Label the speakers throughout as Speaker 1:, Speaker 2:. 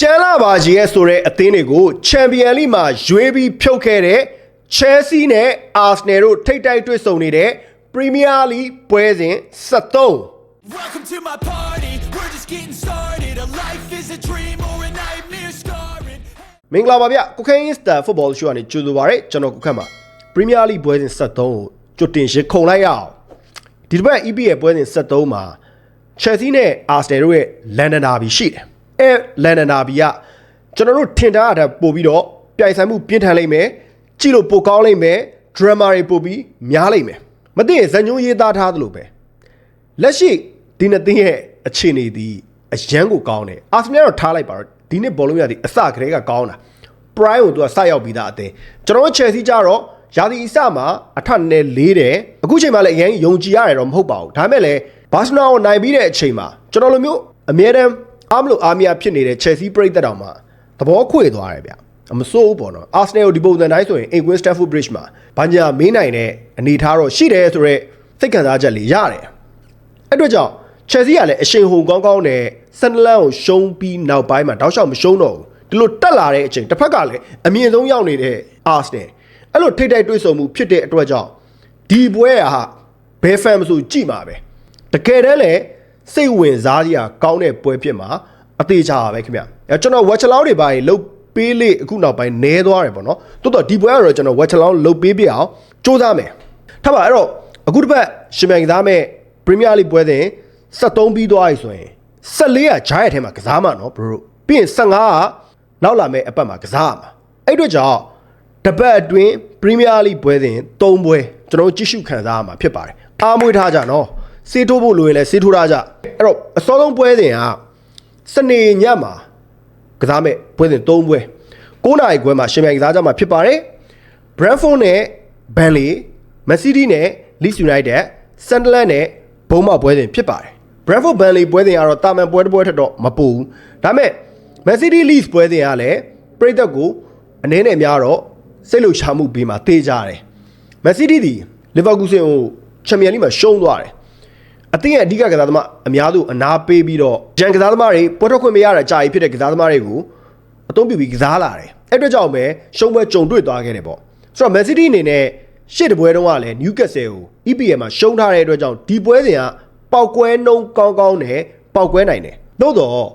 Speaker 1: ချန်လာပါကြီးရဲ့ဆိုတဲ့အသင်းတွေကိုချန်ပီယံလိမှာရွေးပြီးဖြုတ်ခဲ့တဲ့ Chelsea နဲ့ Arsenal တို့ထိပ်တိုက်တွေ့ဆုံနေတဲ့ Premier League ပွဲစဉ်73
Speaker 2: Welcome to my party. We're just getting started. A life is a dream or a nightmare scarring.
Speaker 1: မင်္ဂလာပါဗျကုခင်းစတာဖုတ်ဘောရှိုးကနေကြိုဆိုပါရစေကျွန်တော်ကုခန့်ပါ Premier League ပွဲစဉ်73ကိုကြွတင်ရခုံလိုက်ရအောင်ဒီတစ်ပတ် EP ရဲ့ပွဲစဉ်73မှာ Chelsea နဲ့ Arsenal တို့ရဲ့ London Derby ရှိတယ် အဲ London Derby ကကျွန်တော်တို့ထင်ထားတာပို့ပြီးတော့ပြိုင်ဆိုင်မှုပြင်းထန်လိမ့်မယ်ကြည့်လို့ပိုကောင်းလိမ့်မယ် drama တွေပို့ပြီးများလိမ့်မယ်မသိရင်ဇန်ညုံရေးသားထားသလိုပဲလက်ရှိဒီနှစ်သင်းရဲ့အခြေအနေဒီအရန်ကိုကောင်းတယ်အာဆင်နယ်တော့ထားလိုက်ပါတော့ဒီနှစ်ဘောလုံးရသည်အစကတည်းကကောင်းတာ prime ကိုသူကစရောက်ပြီးသားအသင်းကျွန်တော်တို့ Chelsea ကြတော့ရာသီအစမှာအထက်နဲ့လေးတယ်အခုချိန်မှလည်းအရင်ယုံကြည်ရတယ်တော့မဟုတ်ပါဘူးဒါပေမဲ့လည်းဘာစနာကိုနိုင်ပြီးတဲ့အချိန်မှာကျွန်တော်လိုမျိုးအမြဲတမ်း အားမလို့အားမရဖြစ်နေတဲ့ Chelsea ပြိသက်တောင်မှသဘောခွေသွားတယ်ဗျအမစိုးဘူးပေါ့နော်အာဆင်နယ်ကိုဒီပုံစံတိုင်းဆိုရင် England Stamford Bridge မှာဘာညာမင်းနိုင်တဲ့အနေထားတော့ရှိတယ်ဆိုတော့စိတ်ခံစားချက်လေးရတယ်အဲ့အတွက်ကြောင့် Chelsea ကလည်းအရှင်ဟုံကောင်းကောင်းနဲ့ဆန်ဒလန်ကိုရှုံးပြီးနောက်ပိုင်းမှာတောက်လျှောက်မရှုံးတော့ဘူးဒီလိုတက်လာတဲ့အချိန်တစ်ဖက်ကလည်းအမြင့်ဆုံးရောက်နေတဲ့ Arsenal အဲ့လိုထိတ်တိုက်တွေ့ဆုံမှုဖြစ်တဲ့အတွက်ကြောင့်ဒီပွဲကဟာဘယ်ဖန်မဆိုကြည်မှာပဲတကယ်တည်းလည်း စိတ်ဝင်စားစရာကောင်းတဲ့ပွဲဖြစ်မှာအသေးချာပါပဲခင်ဗျအဲကျွန်တော် watch along တွေပါလေလုတ်ပေးလေအခုနောက်ပိုင်းနဲသွားတယ်ပေါ့နော်တိုးတော့ဒီပွဲကတော့ကျွန်တော် watch along လုတ်ပေးပြအောင်စူးစမ်းမယ်ထားပါအဲ့တော့အခုတစ်ပတ်ရှင်မြန်ကစားမဲ့ Premier League ပွဲစဉ်73ပြီးသွားပြီဆိုရင်14ကဂျားရဲ့ထဲမှာကစားမှာနော် bro ပြီးရင်15ကနောက်လာမယ့်အပတ်မှာကစားရမှာအဲ့အတွက်ကြောင့်တစ်ပတ်အတွင်း Premier League ပွဲစဉ်3ပွဲကျွန်တော်တို့ကြည့်ရှုခံစားရမှာဖြစ်ပါတယ်အားမွေးထားကြနော် စေးထိုးဖို့လိုရင်လည်းစေးထိုးထားကြအဲ့တော့အစောဆုံးပွဲစဉ်ကစနေညမှာကစားမဲ့ပွဲစဉ်3ပွဲ9နာရီခွဲမှာရှင်မြိုင်ကစားကြမှာဖြစ်ပါတယ် Brentford နဲ့ Burnley Man City နဲ့ Leeds United Sunderland နဲ့ဘုံမောက်ပွဲစဉ်ဖြစ်ပါတယ် Brentford Burnley ပွဲစဉ်ကတော့တာမန်ပွဲတစ်ပွဲထက်တော့မပူဘူးဒါပေမဲ့ Man City Leeds ပွဲစဉ်ကလည်းပြိသက်ကိုအနည်းနဲ့များတော့စိတ်လှုပ်ရှားမှုပြီးမှတေးကြတယ် Man City ဒီ Liverpool ကိုချန်ပီယံလိမှာရှုံးသွားတယ် အသင်းရဲ့အဓိကကစားသမားအများစုအနာပေးပြီးတော့ဂျန်ကစားသမားတွေပွဲထွက်ခွင့်မရတဲ့ကြာကြီးဖြစ်တဲ့ကစားသမားတွေကိုအသုံးပြုပြီးကစားလာတယ်အဲ့အတွက်ကြောင့်ပဲရှုံးပွဲကြုံတွေ့သွားခဲ့တယ်ပေါ့ဆိုတော့ Man City အနေနဲ့ရှစ်တပွဲတုန်းကလည်း Newcastle ကို EPL မှာရှုံးထားတဲ့အတွက်ကြောင့်ဒီပွဲစဉ်ကပောက်ကွဲနှုံကောင်းကောင်းနဲ့ပောက်ကွဲနိုင်တယ်သို့တော့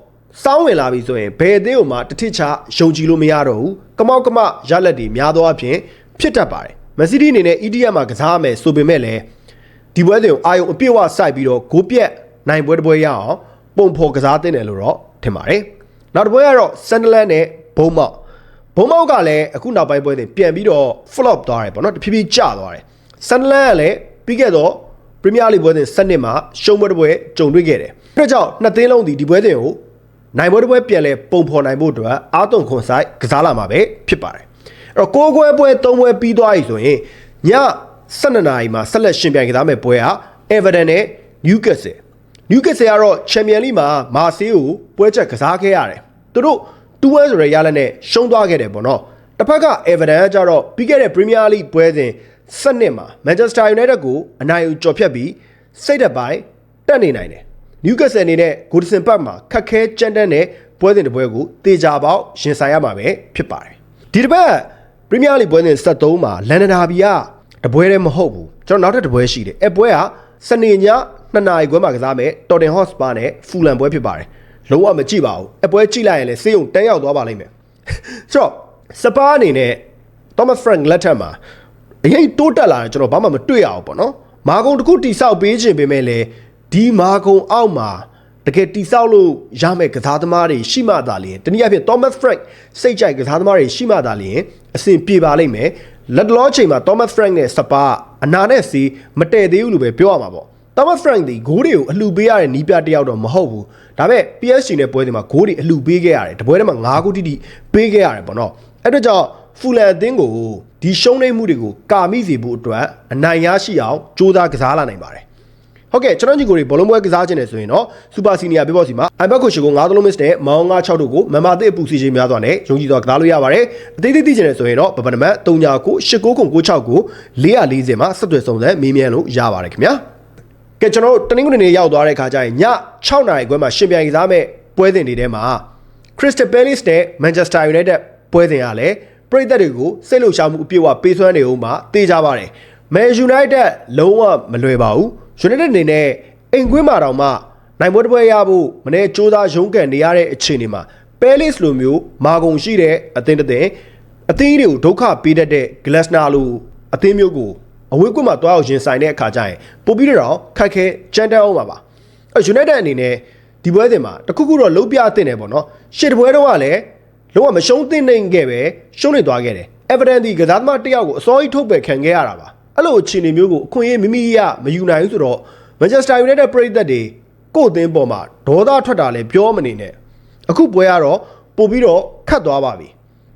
Speaker 1: စောင်းဝင်လာပြီဆိုရင်ဘယ်အသေးကိုမှတစ်ထစ်ချယုံကြည်လို့မရတော့ဘူးကမောက်ကမရလက်တွေများသောအားဖြင့်ဖြစ်တတ်ပါတယ် Man City အနေနဲ့ EDM မှာကစားရမယ်ဆိုပေမဲ့လည်း ဒီပွဲစဉ်ကိုအာယုံအပြည့်အဝစိုက်ပြီးတော့ဂိုးပြက်နိုင်ပွဲတစ်ပွဲရအောင်ပုံဖော်ကစားတင်တယ်လို့တော့ထင်ပါတယ်နောက်တစ်ပွဲကတော့ Sunderland နဲ့ဘုံမောက်ဘုံမောက်ကလည်းအခုနောက်ပိုင်းပွဲတွေပြန်ပြီးတော့ flop သွားတယ်ပေါ့နော်တဖြည်းဖြည်းကျသွားတယ် Sunderland ကလည်းပြီးခဲ့တော့ Premier League ပွဲစဉ်7နှစ်မှာရှုံးပွဲတစ်ပွဲကြုံတွေ့ခဲ့တယ်။အဲဒါကြောင့်နှစ်သင်းလုံးဒီဒီပွဲစဉ်ကိုနိုင်ပွဲတစ်ပွဲပြန်လဲပုံဖော်နိုင်ဖို့အတွက်အာသွန်ခွန်ဆိုင်ကစားလာမှာပဲဖြစ်ပါတယ်။အဲ့တော့ကိုးကွဲပွဲ၃ပွဲပြီးသွားပြီဆိုရင်ည 12နာရီမှာဆက်လက်ရှင်ပြိုင်ကစားမယ့်ပွဲက Everton နဲ့ Newcastle Newcastle ကတော့ Champions League မှာမာဆေးကိုပွဲချက်ကစားခဲ့ရတယ်။သူတို့2-1ဆိုတဲ့ရလနဲ့ရှုံးသွားခဲ့တယ်ပေါ့နော်။တစ်ဖက်က Everton ကကြတော့ပြီးခဲ့တဲ့ Premier League ပွဲစဉ်စနစ်မှာ Manchester United ကိုအနိုင်ယူကျော်ဖြတ်ပြီးစိတ်သက်ပိုင်းတက်နေနိုင်တယ်။ Newcastle အနေနဲ့ Goodison Park မှာခက်ခဲကြမ်းတမ်းတဲ့ပွဲစဉ်တစ်ပွဲကိုတေချာပေါက်ရင်ဆိုင်ရမှာပဲဖြစ်ပါတယ်။ဒီတစ်ပတ် Premier League ပွဲစဉ်73မှာ London Derby က တပွဲတည်းမဟုတ်ဘူး။ကျွန်တော်နောက်ထပ်တပွဲရှိတယ်။အဲပွဲကစနေည2နာရီခွဲမှာကစားမယ် Tottenham Hotspur နဲ့ Fulham ပွဲဖြစ်ပါတယ်။လုံးဝမကြည့်ပါဘူး။အဲပွဲကြည့်လိုက်ရင်လည်းစေးုံတန်းရောက်သွားပါလိမ့်မယ်။ဆိုတော့စပါးအနေနဲ့ Thomas Frank လက်ထက်မှာအရင်တိုးတက်လာတယ်ကျွန်တော်ဘာမှမတွေ့ရအောင်ပေါ့နော်မာကုံတစ်ခုတိဆောက်ပေးခြင်းပေမဲ့လည်းဒီမာကုံအောက်မှာတကယ်တိဆောက်လို့ရမယ့်ကစားသမားတွေရှိမှသာလျှင်တနည်းအားဖြင့် Thomas Frank စိတ်ကြိုက်ကစားသမားတွေရှိမှသာလျှင်အဆင်ပြေပါလိမ့်မယ် လက်တလောချိန်မှာ Thomas Frank နဲ့စပါအနာနဲ့စီမတည့်သေးဘူးလို့ပဲပြောရမှာပေါ့ Thomas Frank ဒီဂိုးတွေကိုအလှပေးရတဲ့နီးပြတယောက်တော့မဟုတ်ဘူးဒါပေမဲ့ PSG နဲ့ပွဲတွေမှာဂိုးတွေအလှပေးခဲ့ရတယ်တပွဲထဲမှာ9ဂိုးတိတိပေးခဲ့ရတယ်ပေါ့နော်အဲ့တော့ကြောင့်ဖူလန်အသင်းကိုဒီရှုံးနိမ့်မှုတွေကိုကာမိစေဖို့အတွက်အနိုင်ရရှိအောင်ကြိုးစားကစားလာနိုင်ပါတယ် ဟုတ်ကဲ့ကျွန်တော်ညီကိုတွေဘောလုံးပွဲကစားခြင်းနေဆိုရင်တော့စူပါစီနီယာဘေးဘော့စီမှာအိုင်ဘက်ကိုရှိကို9သလုံးမစ်နဲ့မောင်း9 6တို့ကိုမန်မာသစ်အပူစီခြင်းများစွာနဲ့ယုံကြည်စွာကစားလို့ရပါတယ်အသေးသေးသိခြင်းနေဆိုရင်တော့ပပနမတ်3ညာကို8 9 9 6ကို440မှာဆက်သွယ်စုံစမ်းမေးမြန်းလို့ရပါတယ်ခင်ဗျာကဲကျွန်တော်တို့တနင်္ဂနွေနေ့ရောက်သွားတဲ့ခါကျရင်ည6နာရီခွဲမှာရှင်ပြိုင်ကစားမဲ့ပွဲစဉ်တွေထဲမှာ Crystal Palace နဲ့ Manchester United ပွဲစဉ်ကလည်းပရိသတ်တွေကိုစိတ်လှုပ်ရှားမှုအပြည့်အဝပေးစွမ်းနေဦးမှာသိကြပါတယ်။ Man United လုံးဝမလွယ်ပါဘူး။ United အနေနဲ့အိမ်ကွင်းမှာတောင်မှနိုင်ပွဲတစ်ပွဲရဖို့မနေ့စူးစမ်းရုန်းကန်နေရတဲ့အခြေအနေမှာ Palace လိုမျိုးမာကုံရှိတဲ့အသင်းတစ်သင်းအသင်းတွေကိုဒုက္ခပေးတတ်တဲ့ Glasner လိုအသင်းမျိုးကိုအဝေးကွင်းမှာတွားအောင်ရင်ဆိုင်တဲ့အခါကျရင်ပိုပြီးတော့ခက်ခဲကြမ်းတမ်းအောင်ပါပါအဲ United အနေနဲ့ဒီပွဲစဉ်မှာတခုခုတော့လုံးပြအသင့်တယ်ပေါ့နော်ရှစ်တပွဲတော့ကလည်းလုံးဝမရှုံးသင့်နိုင်ခဲ့ပဲရှုံးနေသွားခဲ့တယ် Everton ဒီကစားသမားတစ်ယောက်ကိုအစောကြီးထုတ်ပယ်ခံခဲ့ရတာပါ အဲ့လိုအခြေအနေမျိုးကိုအခွင့်အရေးမိမိရမယူနိုင်ဘူးဆိုတော့ Manchester United ပရိသတ်တွေကိုယ့်အသင်းပေါ်မှာဒေါသထွက်တာလည်းပြောမနေနဲ့အခုပွဲကတော့ပို့ပြီးတော့ခတ်သွားပါပြီ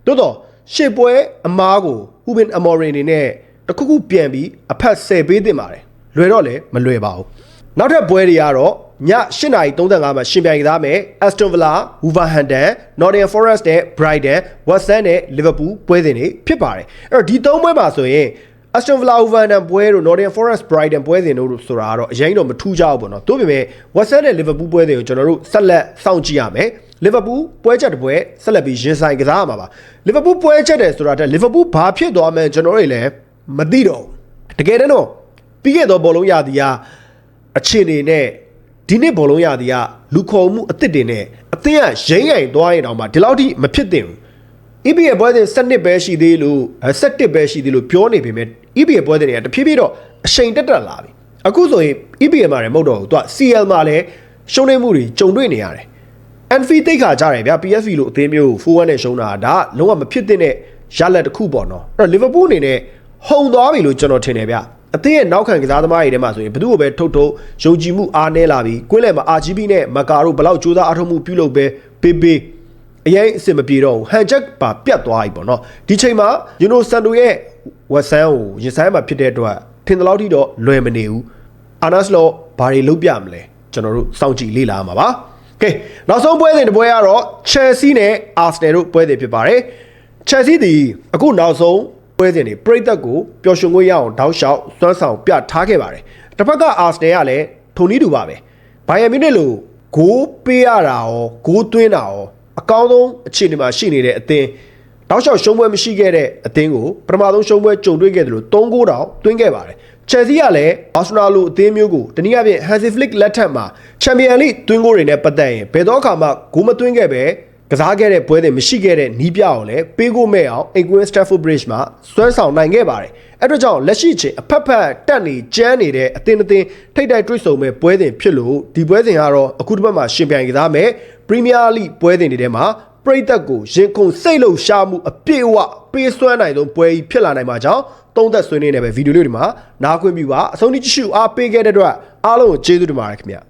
Speaker 1: တိုးတော့ရှစ်ပွဲအမားကိုဟူဘင်အမော်ရီအနေနဲ့တခုခုပြန်ပြီးအဖက်ဆယ်ပေးတင်ပါတယ်လွယ်တော့လည်းမလွယ်ပါဘူးနောက်ထပ်ပွဲတွေကတော့ည8:35မှာရှင်ပြိုင်ကစားမယ် Aston Villa, Wolverhampton, Nottingham Forest နဲ့ Brighton, West Ham နဲ့ Liverpool ပွဲစဉ်တွေဖြစ်ပါတယ်အဲ့တော့ဒီသုံးပွဲမှာဆိုရင် Aston Villa Wolverhampton ပွဲတို့ Nottingham Forest Brighton ပွဲစဉ်တို့ဆိုတာကတော့အရင်တော့မထူးကြဘူးပေါ့နော်။ဒါပေမဲ့ West Ham နဲ့ Liverpool ပွဲစဉ်ကိုကျွန်တော်တို့ဆက်လက်စောင့်ကြည့်ရမယ်။ Liverpool ပွဲချက်တစ်ပွဲဆက်လက်ပြီးရင်ဆိုင်ကစားရမှာပါ။ Liverpool ပွဲချက်တယ်ဆိုတာတဲ့ Liverpool ဘာဖြစ်သွားမှန်းကျွန်တော်တို့လည်းမသိတော့ဘူး။တကယ်တမ်းတော့ပြီးခဲ့သောဘောလုံးရာသီကအခြေအနေနဲ့ဒီနှစ်ဘောလုံးရာသီကလူခေါ်မှုအစ်စ်တွေနဲ့အသင်းကရိမ့်ရိုင်သွားရင်တောင်မှဒီလောက်ထိမဖြစ်သင့်ဘူး။ EPL ပွဲစဉ်7ပဲရှိသေးလို့7ပဲရှိသေးလို့ပြောနေပေမဲ့ EPL ပွဲစဉ်တွေကတဖြည်းဖြည်းတော့အချိန်တက်တက်လာပြီအခုဆိုရင် EPL မှာလည်းမဟုတ်တော့ဘူးသူက CL မှာလည်းရှုံးနေမှုတွေကြုံတွေ့နေရတယ် Anfield တိတ်ခါကြတယ်ဗျာ PSV လို့အသင်းမျိုးကို4-1နဲ့ရှုံးတာဒါကလုံးဝမဖြစ်သင့်တဲ့ရလဒ်တစ်ခုပေါ့နော်အဲ့တော့ Liverpool အနေနဲ့ဟုန်သွားပြီလို့ကျွန်တော်ထင်တယ်ဗျအသင်းရဲ့နောက်ခံကစားသမားတွေထဲမှာဆိုရင်ဘယ်သူ့ကိုပဲထုတ်ထုတ်ယုံကြည်မှုအားနည်းလာပြီကွင်းလယ်မှာ RGB နဲ့မကာတို့ဘလောက်ကြိုးစားအားထုတ်မှုပြုလုပ်ပဲပေးပေး အရင်အဆင်မပြေတော့ဘူးဟန်ချက်ပါပြတ်သွားပြီပေါ့နော်ဒီချိန်မှာယူနိုဆန်တိုရဲ့ဝက်ဆန်ကိုရင်ဆိုင်မှာဖြစ်တဲ့အတွက်ထင်သလောက်ထိတော့လွယ်မနေဘူးအာနာစလောဘာတွေလုပ်ပြမလဲကျွန်တော်တို့စောင့်ကြည့်လေ့လာမှာပါကဲနောက်ဆုံးပွဲစဉ်တစ်ပွဲကတော့ Chelsea နဲ့ Arsenal တို့ပွဲစဉ်ဖြစ်ပါတယ် Chelsea ဒီအခုနောက်ဆုံးပွဲစဉ်တွေပြိသက်ကိုပျော်ရွှင်ခွင့်ရအောင်တောက်လျှောက်စွမ်းဆောင်ပြထားခဲ့ပါတယ်တစ်ဖက်က Arsenal ကလည်းထုံနည်းတူပါပဲဘိုင်ယန်မြူနစ်လိုဂိုးပေးရတာရောဂိုးသွင်းတာရော အကောင်းဆုံးအခြေအနေမှာရှိနေတဲ့အသင်းတောက်လျှောက်ရှုံးပွဲမရှိခဲ့တဲ့အသင်းကိုပထမဆုံးရှုံးပွဲကြုံတွေ့ခဲ့တယ်လို့3ဂိုးတောင်သွင်းခဲ့ပါတယ်ချယ်ဆီကလည်းအာဆနယ်လိုအသင်းမျိုးကိုတနည်းအားဖြင့် Hansi Flick လက်ထက်မှာချန်ပီယံလိသွင်းဂိုးတွေနဲ့ပတ်သက်ရင်ဘယ်တော့အခါမှဂိုးမသွင်းခဲ့ပဲ ကစားခဲ့တဲ့ပွဲတွေမရှိခဲ့တဲ့နီးပြအောင်လည်းပေးကိုမဲ့အောင် England Stafford Bridge မှာစွမ်းဆောင်နိုင်ခဲ့ပါတယ်အဲ့တော့ကြောင့်လက်ရှိချိန်အဖက်ဖက်တက်နေကြမ်းနေတဲ့အသင်းအသင်းထိတ်တိုက်တွေ့ဆုံမဲ့ပွဲစဉ်ဖြစ်လို့ဒီပွဲစဉ်ကတော့အခုတစ်ပတ်မှာရှင်ပြိုင်ကစားမယ် Premier League ပွဲစဉ်တွေထဲမှာပရိသတ်ကိုရင်ခုန်စိတ်လှုပ်ရှားမှုအပြည့်အဝပေးစွမ်းနိုင်သောပွဲကြီးဖြစ်လာနိုင်မှာကြောင့်သုံးသက်ဆွေးနွေးနေပဲဗီဒီယိုလေးတွေမှာနားခွင့်ပြုပါအဆုံးထိကြည့်ရှုအားပေးခဲ့တဲ့အတွက်အားလုံးကိုကျေးဇူးတင်ပါတယ်ခင်ဗျာ